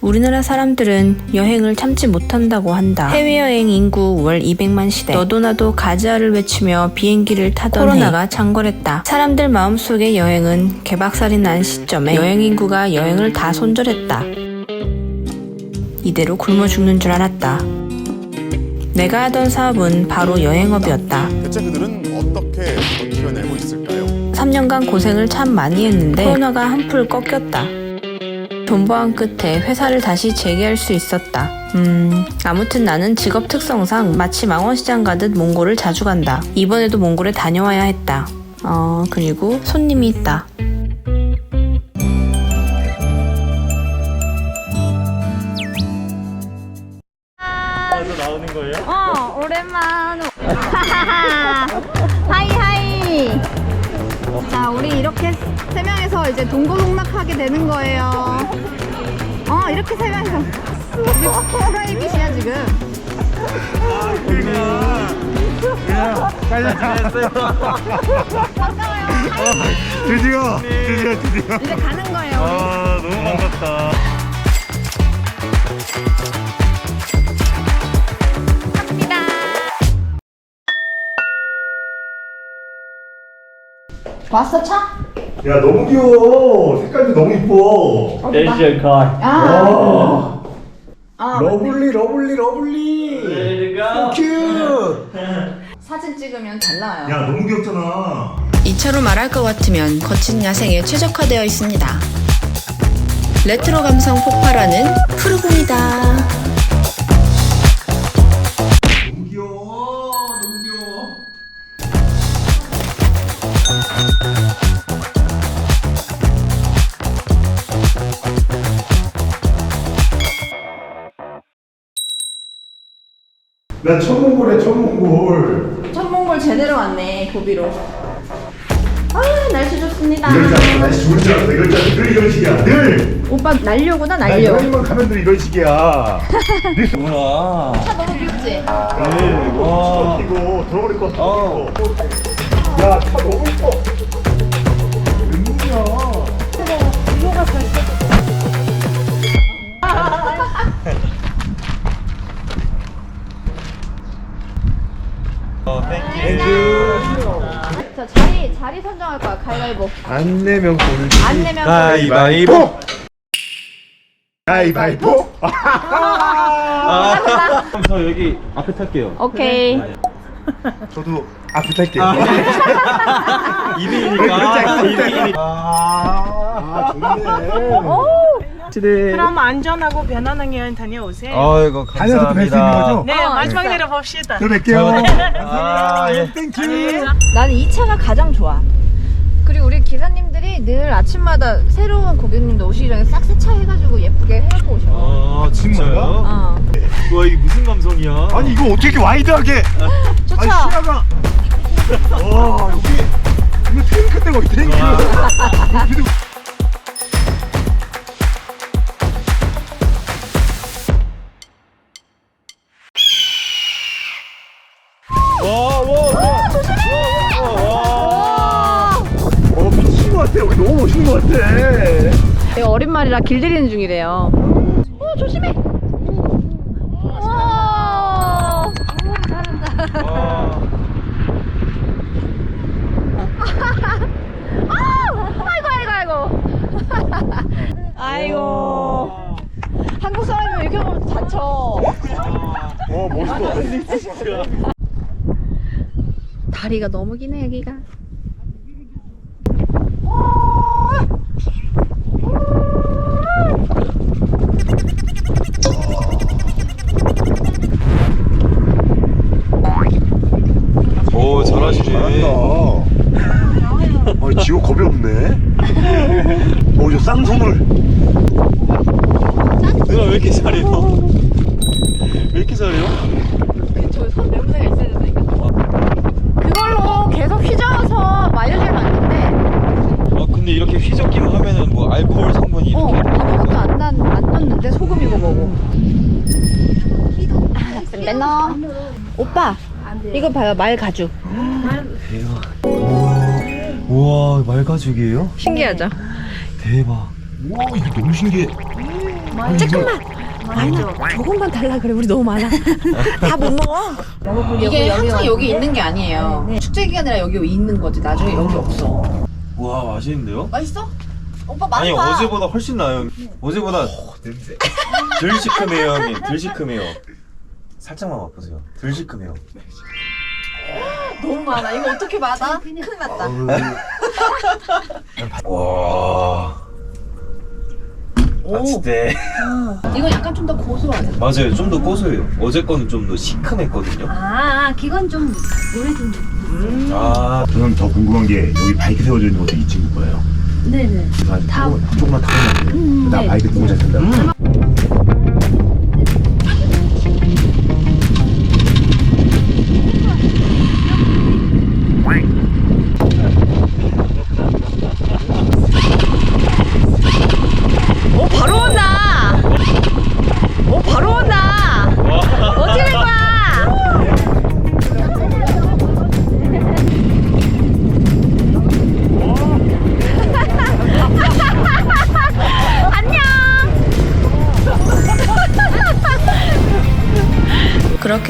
우리나라 사람들은 여행을 참지 못한다고 한다. 해외여행 인구 월 200만 시대. 너도 나도 가자를 외치며 비행기를 타던 코로나가 창궐했다. 사람들 마음속에 여행은 개박살이 난 시점에 여행 인구가 여행을 다 손절했다. 이대로 굶어 죽는 줄 알았다. 내가 하던 사업은 바로 여행업이었다. 대체 그들은 어떻게 버텨내고 있을까요? 3년간 고생을 참 많이 했는데 코로나가 한풀 꺾였다. 돈버한 끝에 회사를 다시 재개할 수 있었다. 음, 아무튼 나는 직업 특성상 마치 망원시장 가듯 몽골을 자주 간다. 이번에도 몽골에 다녀와야 했다. 어, 그리고 손님이 있다. 또 나오는 거예요? 어, 오랜만. 하이 하이. 자, 우리 이렇게 세 명에서 이제 동고동락하게 되는 거예요. 어, 이렇게 세 명이서. 우리 프라이빗이야 지금. 반가워요. 드디어 드디어 드디어 이제 가는 거예요. 우리. 아 너무 반갑다. 갑니다. 왔어 차? 야 너무 귀여워 색깔도 너무 이뻐 에이시안 카. 아. 아, 러블리 러블리 러블리 레디가. 큐! 사진 찍으면 잘 나와요. 야 너무 귀엽잖아 이차로 말할 것 같으면 거친 야생에 최적화되어 있습니다. 레트로 감성 폭발하는 푸르공이다. 나 천몽골에 천몽골 천몽골 제대로 왔네 고비로. 아 날씨 좋습니다. 이럴 줄 알았어 날씨 좋을 줄 알았어 이럴 줄 알았어 늘 이런 식이야 늘 오빠 날려구나 나 날려. 여행만 가면 늘 이런 식이야 뭐야? 차 너무 귀엽지? 네, 이거 이거 들어버릴 것 같아 어. 야차 너무 이뻐 땡큐. 자 자리 자리 선정할 거야 가위바위보. 안 내면 꼴찌 안 내면 가위바위보. 가위바위보 아, 그럼 저 여기 앞에 탈게요. 오케이. 저도 앞에 탈게요 아, 2등이니까. 2등이니까. 아 좋네 그럼 안전하고 편안한 여행 다녀오세요. 아이고 다녀도 뵐수 있는 거죠? 네, 마지막에 내려봅시다. 또 뵐게요 아, 예. 땡큐 나는 이 차가 가장 좋아. 그리고 우리 기사님들이 늘 아침마다 새로운 고객님도 오시기 전에 싹 세차 해가지고 예쁘게 해놓고 오셔. 아, 진짜요? 어. 와, 이게 무슨 감성이야? 아니 이거 어떻게 이렇게 와이드하게 좋죠? 아니 시야가 와 여기 이거 탱크 때 거의 탱크 여기도 것 같아 내가 어린 말이라 길들이는 중이래요. 어 조심해. 와. 잘한다. 와. 아이고 아이고 아이고. 아이고. 한국 사람이면 이렇게 보면 다쳐. 어 멋있어 다리가 너무 기네 여기가. 오, 잘하시네. 잘한다 아 지호 겁이 없네 어저 쌍수물 누나 왜 이렇게 잘해, 너? 왜 이렇게 잘해요? 저손 냄새가 있어야 된다니까. 그걸로 계속 휘저어서 말려주면 안 된대. 아, 근데 이렇게 휘젓기만 하면은 뭐 알코올 성분이 어, 이렇게. 아무것도 안, 난, 안 넣었는데 소금이고 뭐고. 아, 매너. 오빠, 이거 봐요, 말 가죽. 우와, 말가죽이에요? 신기하죠? 대박. 와 이게 너무 신기해 잠깐만. 아니야, 조금만 달라 그래. 우리 너무 많아. 다 못 먹어. 이게 항상 여기 있는 게 아니에요. 축제 기간이라 여기 있는 거지. 나중에 여기 없어. 와 맛있는데요? 맛있어? 오빠 많이 아니 봐. 어제보다 훨씬 나아요. 어제보다 냄새. 덜 시큼해요 형님. 덜 시큼해요. 살짝만 맛보세요. 덜 시큼해요. 너무 많아. 이거 어떻게 받아? 큰일 났다. 와. 맛있대. 이건 약간 좀 더 고소하네. 맞아요. 좀 더 고소해요. 어제 거는 좀 더 시큼했거든요. 아, 그건 좀 오래된 적. 아 저는 더 궁금한 게 여기 바이크 세워져 있는 것도 이 친구 거예요. 네네. 그래서 아주 다- 조금- 조금만 타고 음, 나 네. 바이크 너무 잘 탄다. 오,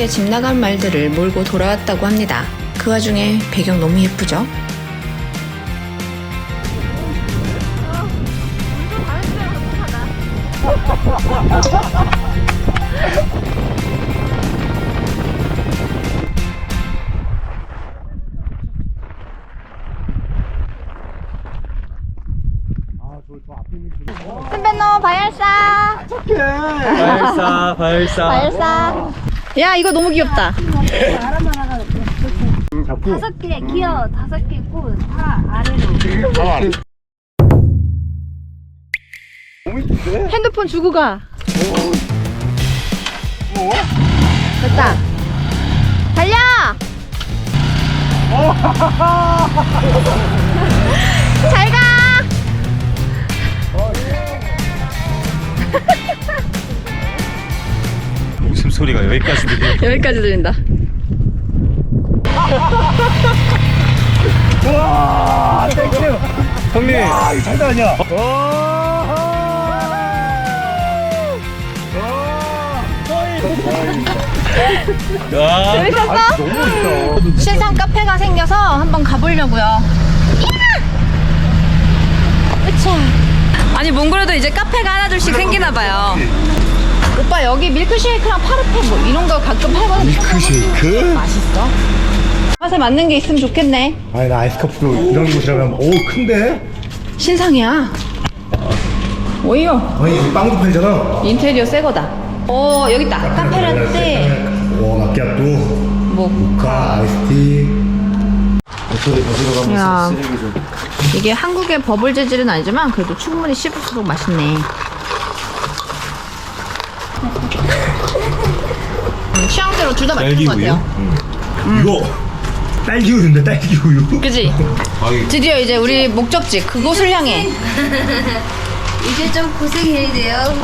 그렇게 집 나간 말들을 몰고 돌아왔다고 합니다. 그 와중에 배경 너무 예쁘죠? 스배너 바열사. 발사 발사. 바열사. 야 이거 너무 귀엽다. 다섯 개 기어 다섯 개고 다 아래로. 핸드폰 주고 가. 됐다. 달려. 잘 가. 소리가 여기까지 들려. 여기까지 들린다. 형님. 아 이거 장난 아니야. 아, 재밌었어? 너무 멋있다. 신상 카페가 생겨서 한번 가보려고요. 으차. 아니 몽골에도 이제 카페가 하나둘씩 생기나 봐요. 오빠 여기 밀크쉐이크랑 파르페 뭐 이런 거 가끔 팔거든. 밀크쉐이크? 맛있어. 맛에 맞는 게 있으면 좋겠네. 아니 나 아이스커피도 이런 곳이라면 오 큰데? 신상이야. 오이요. 아니 빵도 팔잖아. 인테리어 새 거다. 오 여기 있다. 카페라떼. 와 마키아또, 뭐 모카, 아이스티. 어떻게 야. 들어가면서 쓰레기 좀. 이게 한국의 버블 재질은 아니지만 그래도 충분히 씹을수록 맛있네. 음, 취향대로 둘 다 맛있는 딸기 것 같아요. 이거 딸기 우유인데 딸기 우유. 그지? 아이, 드디어 이제 우리 목적지 그곳을 향해 이제 좀 고생해야 돼요.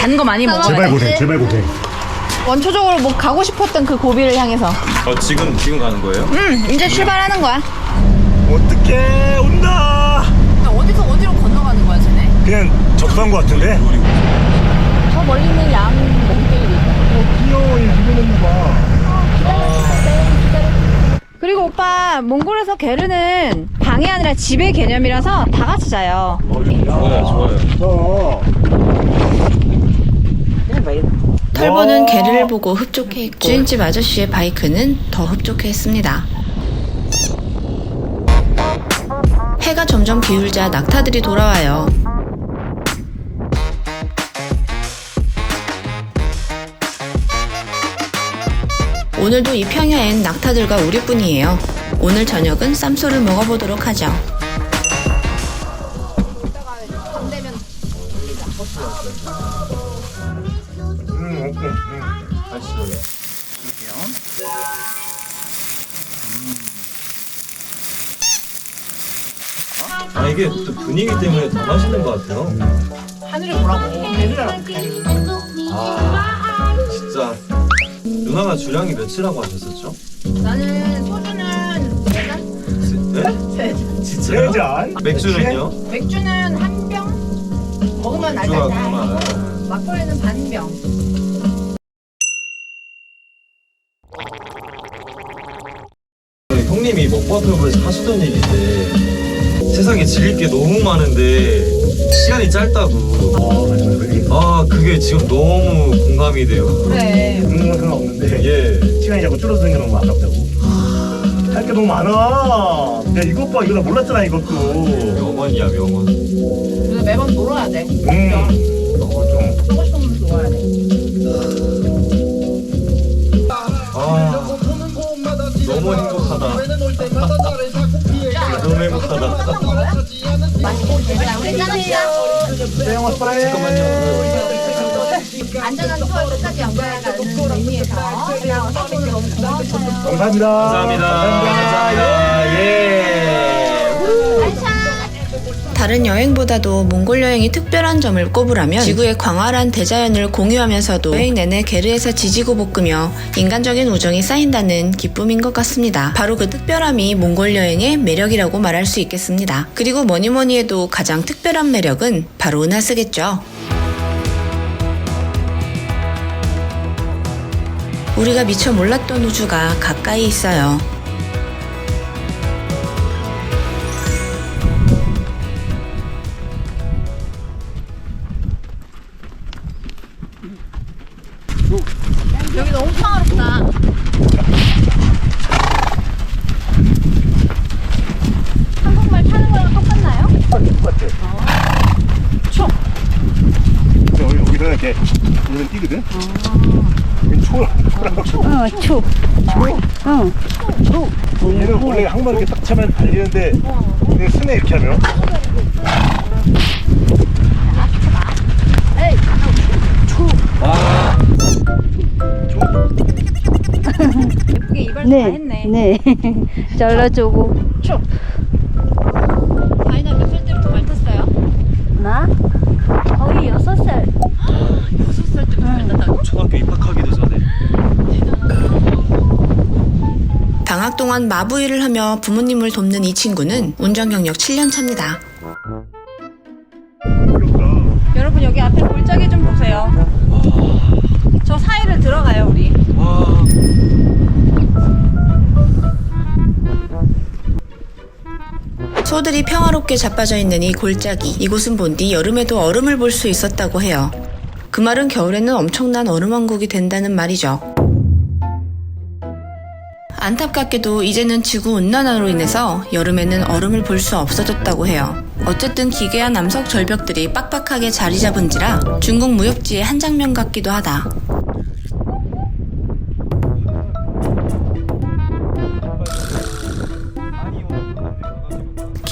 단 거 많이 먹어야 제발 돼. 고생, 제발 고생. 원초적으로 뭐 가고 싶었던 그 고비를 향해서. 어 지금 지금 가는 거예요? 음, 이제 출발하는 거야. 어떡해 온다. 어디서 어디로 건너가는 거야, 쟤네? 그냥 접수한 것 같은데. 저 멀리 있는 양. 귀여워 이 누구는 봐. 그리고 오빠 몽골에서 게르는 방이 아니라 집의 개념이라서 다 같이 자요. 좋아요 좋아요. 저. 털보는 개를 보고 흡족해했고 주인집 아저씨의 바이크는 더 흡족해했습니다. 해가 점점 기울자 낙타들이 돌아와요. 오늘도 이 평야엔 낙타들과 우리뿐이에요. 오늘 저녁은 쌈소를 먹어보도록 하죠. 음, 오케이. 음. 아 이게 또 분위기 때문에 더 맛있는 것 같아요. 하늘을 보라고. 배들라고. 아 진짜 누나가 주량이 몇이라고 하셨었죠? 나는 소주는 네 잔? 네? 진짜요? 세 잔. 맥주는요? 맥주는 한 병? 먹으면. 그만. 막걸리는 반 병. 형님이 먹방클럽에서 하시던 얘기인데 세상에 즐길 게 너무 많은데 시간이 짧다고. 그게. 아 그게 지금 너무 공감이 돼요. 그래. 그런 건 상관없는데. 예. 시간이 자꾸 줄어드는 게 너무 아깝다고. 할 게 너무 많아. 야, 이것 봐. 이거 나 몰랐잖아, 이것도. 명언이야 명언. 그래서 매번 놀아야 돼. 음. 너무 좀. 하고 싶으면 놀아야 돼. 아 너무 행복하다. 너무 행복하다. 짠합시다. 안전한 투어 끝까지 연결해가는 의미에서 선생님 너무 고마웠어요. 감사합니다. 감사합니다. 감사합니다. 예. 다른 여행보다도 몽골 여행이 특별한 점을 꼽으라면 지구의 광활한 대자연을 공유하면서도 여행 내내 게르에서 지지고 볶으며 인간적인 우정이 쌓인다는 기쁨인 것 같습니다. 바로 그 특별함이 몽골 여행의 매력이라고 말할 수 있겠습니다. 그리고 뭐니 뭐니 해도 가장 특별한 매력은 바로 은하스겠죠. 우리가 미처 몰랐던 우주가 가까이 있어요. 여기 너무 평화롭다. 한국말 타는 거랑 똑같나요? 똑같아. 초. 여기, 여기서 이렇게 눈을 띄거든? 여기 초, 초라고 초. 어, 초. 어. 얘는 원래 항만 이렇게 딱 차면 달리는데, 그냥 스네 이렇게 하면. 예쁘게 이발 네. 다 했네. 네. 잘라주고. 다이나 몇 살 때부터 말 탔어요? 나? 거의 여섯 살. 초등학교 입학하기도 전에. 방학 동안 마부 일을 하며 부모님을 돕는 이 친구는 운전 경력 7년 차입니다. 여러분 여기 앞에 골짜기 좀 보세요. 저 사이를 들어가요 우리. 와. 소들이 평화롭게 자빠져 있는 이 골짜기. 이곳은 본디 여름에도 얼음을 볼 수 있었다고 해요. 그 말은 겨울에는 엄청난 얼음왕국이 된다는 말이죠. 안타깝게도 이제는 지구 온난화로 인해서 여름에는 얼음을 볼 수 없어졌다고 해요. 어쨌든 기괴한 남석 절벽들이 빡빡하게 자리 잡은지라 중국 무역지의 한 장면 같기도 하다.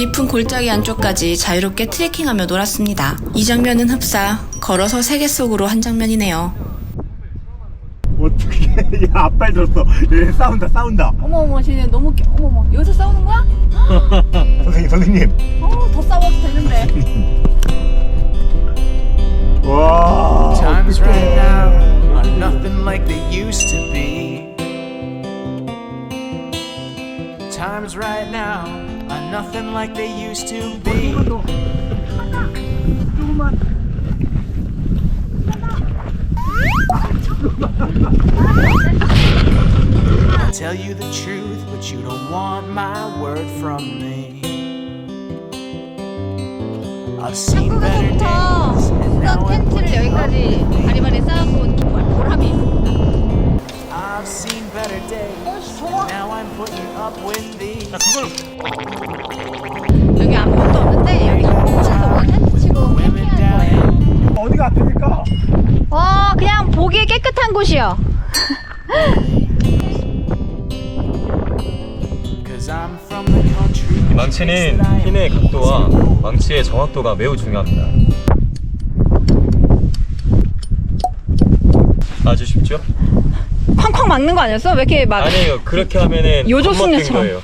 깊은 골짜기 안쪽까지 자유롭게 트레킹하며 놀았습니다. 이 장면은 흡사 걸어서 세계 속으로 한 장면이네요. 어떻게, 야, 앞발 들었어. 얘 싸운다, 싸운다. 어머 어머 쟤네 너무 귀... 어머 어머 여기서 싸우는 거야? 선생님, 선생님. 어더 싸워도 되는데. 와. Times right now are nothing like they used to be. Times right now are nothing like they used to be. I'll tell you the truth, but you don't want my word from me. I've seen better days, and now I'm putting up 여기까지 바리바리 쌓아서 온 보람이 있습니다. I've seen better days. Now I'm putting up with these. 여기 아무것도 없는데 여기 한국에서 오늘 텐트 치고 캠핑할 거예요. 어디가 앞입니까? 어 그냥 보기에 깨끗한 곳이요. 망치는 핀의 각도와 망치의 정확도가 매우 중요합니다. 아주 쉽죠? 쾅쾅 막는 거 아니었어? 왜 이렇게 막 아니에요. 그렇게 하면은 요조 겁먹는 숙녀처럼. 거예요.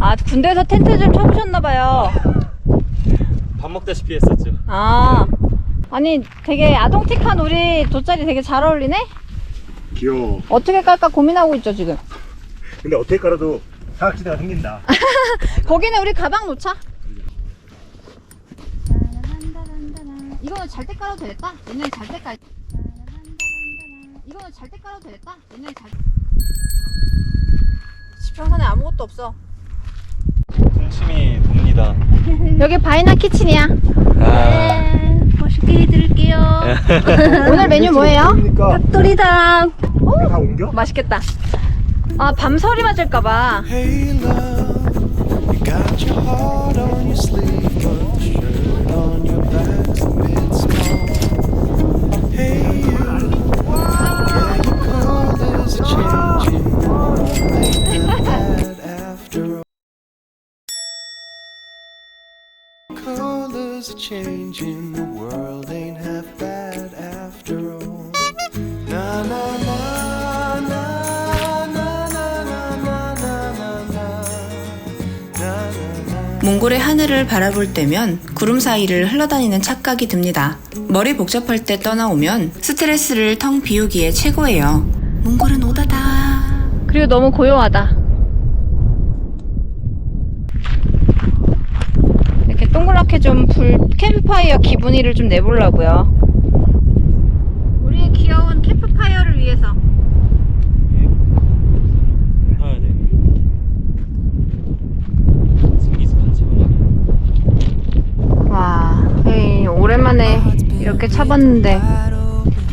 아 군대에서 텐트 좀 쳐보셨나 봐요. 밥 먹다시피 했었죠. 아 아니 되게 아동틱한 우리 돗자리 되게 잘 어울리네. 귀여워. 어떻게 깔까 고민하고 있죠 지금. 근데 어떻게 깔아도 사각지대가 생긴다. 거기는 우리 가방 놓자. 이거는 잘 때 깔아도 되겠다. 옛날에 잘 때 깔. 이거는 잘 때 깔아도 되겠다. 옛날에 잘. 지평선에 아무것도 없어. 동심이 돕니다. 여기 바이나 키친이야. 아, 맛있게 해드릴게요. 오늘 메뉴 뭐예요? 그러니까 닭도리탕. 다 옮겨? 맛있겠다. 아, 밤 소리 맞을까봐. Hey love, you got your heart on your sleeve, but the shirt changing, the world ain't half bad after all. Na na na na na na na na na na na na 몽골의 하늘을 바라볼 때면 구름 사이를 흘러다니는 착각이 듭니다. 머리 복잡할 때 떠나오면 스트레스를 텅 비우기에 최고예요. 몽골은 오다다. 그리고 너무 고요하다. 이렇게 동그랗게 좀 불, 캠프파이어 기분이를 좀 내보려고요. 우리의 귀여운 캠프파이어를 위해서. 사야 돼. 승기스 반지만 와, 에이, 오랜만에 이렇게 차봤는데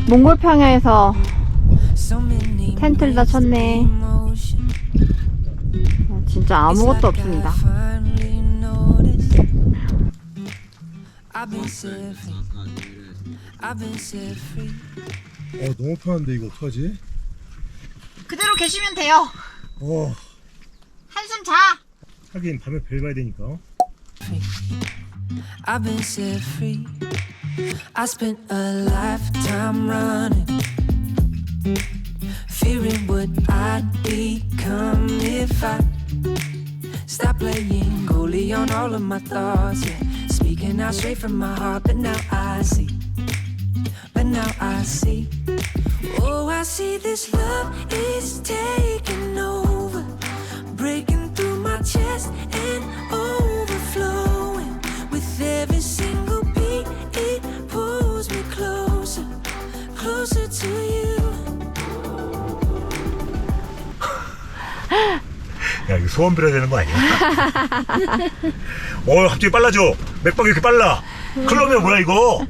몽골 평야에서 텐트를 다 쳤네. 어, 진짜 아무것도 없습니다. 어 너무 편한데 이거 어떡하지? 그대로 계시면 돼요. 어 한숨 자. 하긴 밤에 벨 봐야 되니까 I've been set free. I spent a lifetime running, fearing what I'd become if I stopped playing goalie on all of my thoughts. Yeah, speaking out straight from my heart, but now I see. But now I see. Oh, I see this love is taking over, breaking through my chest and overflowing. With every single beat, it pulls me closer, closer to you. 야 이거 소원 빌어야 되는 거 아니야? 어 갑자기 빨라져 맥박이 이렇게 빨라 클럽이야 뭐야 이거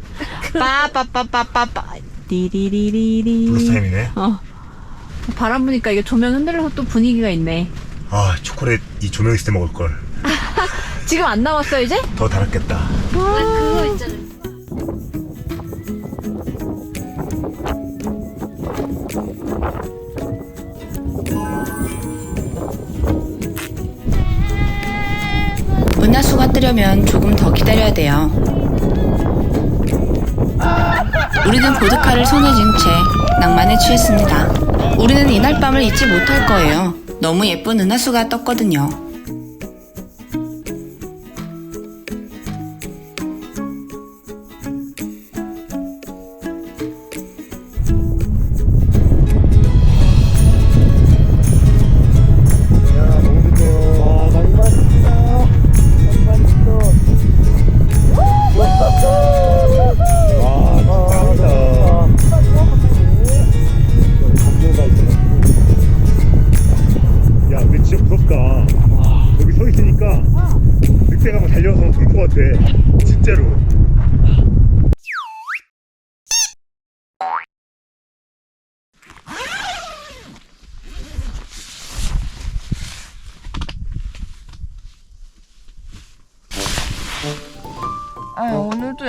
빠빠빠빠빠빠. 디리리리리. 블루스타임이네 바람 부니까 이게 조명 흔들려서 또 분위기가 있네. 아 초콜릿 이 조명 있을 때 먹을 걸더 지금 안 나왔어 이제? 달았겠다 그거 있잖아 뜨려면 조금 더 기다려야 돼요. 우리는 보드카를 손에 쥔 채 낭만에 취했습니다. 우리는 이날 밤을 잊지 못할 거예요. 너무 예쁜 은하수가 떴거든요.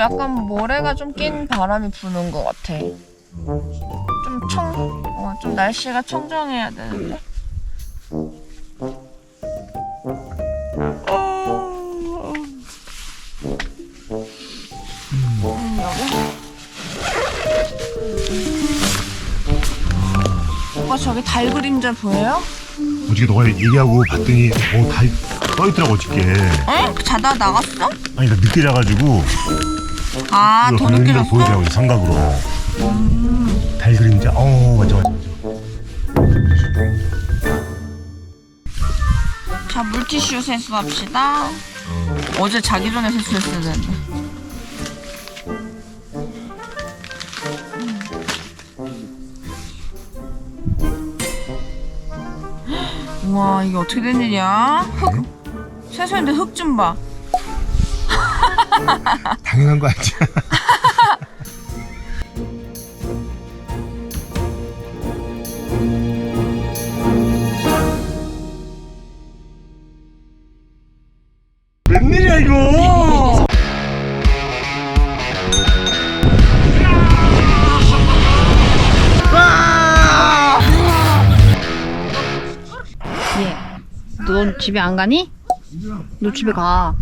약간 모래가 좀 낀 바람이 부는 것 같아. 좀 청, 어, 좀 날씨가 청정해야 되는데. 오빠 저기 달 그림자 보여요? 어저께 너가 얘기하고 봤더니 어달 떠있더라고 어저께 에? 자다 나갔어? 아니 나 늦게 자가지고 아, 더 그런 걸 느껴졌어? 보여드려요 삼각으로 달 그림자 어 맞아 맞아 자, 물티슈 세수합시다. 어제 자기 전에 세수했어야 되는데. 음. 우와, 이게 어떻게 된 일이야? 흙. 세수했는데 흙 좀 봐. 당연한 거 아니야? 웬일이야 이거? 넌 집에 안 가니? 너 집에 가.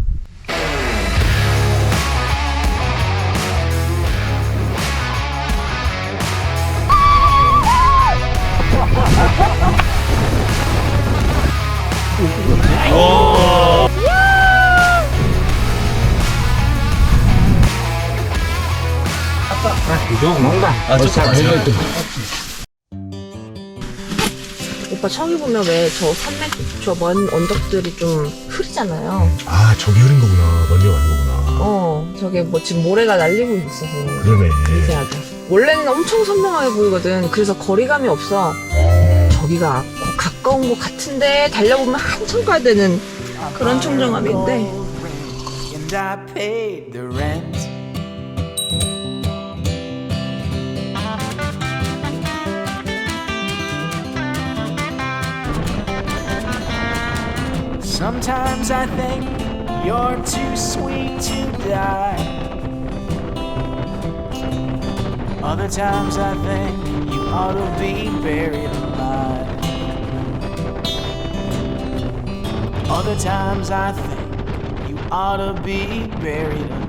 아 좋다 오빠 저기 보면 왜 저 산맥 저 먼 언덕들이 좀 흐리잖아요. 아 저기 흐린 거구나 먼지가 많은 거구나 어 저게 뭐 지금 모래가 날리고 있어서 그러네 미세하게. 원래는 엄청 선명하게 보이거든. 그래서 거리감이 없어. 저기가 고- 가까운 것 같은데 달려보면 한참 가야 되는 그런 청정함인데 And I paid the rent. Sometimes I think you're too sweet to die. Other times I think you ought to be buried alive. Other times I think you ought to be buried alive.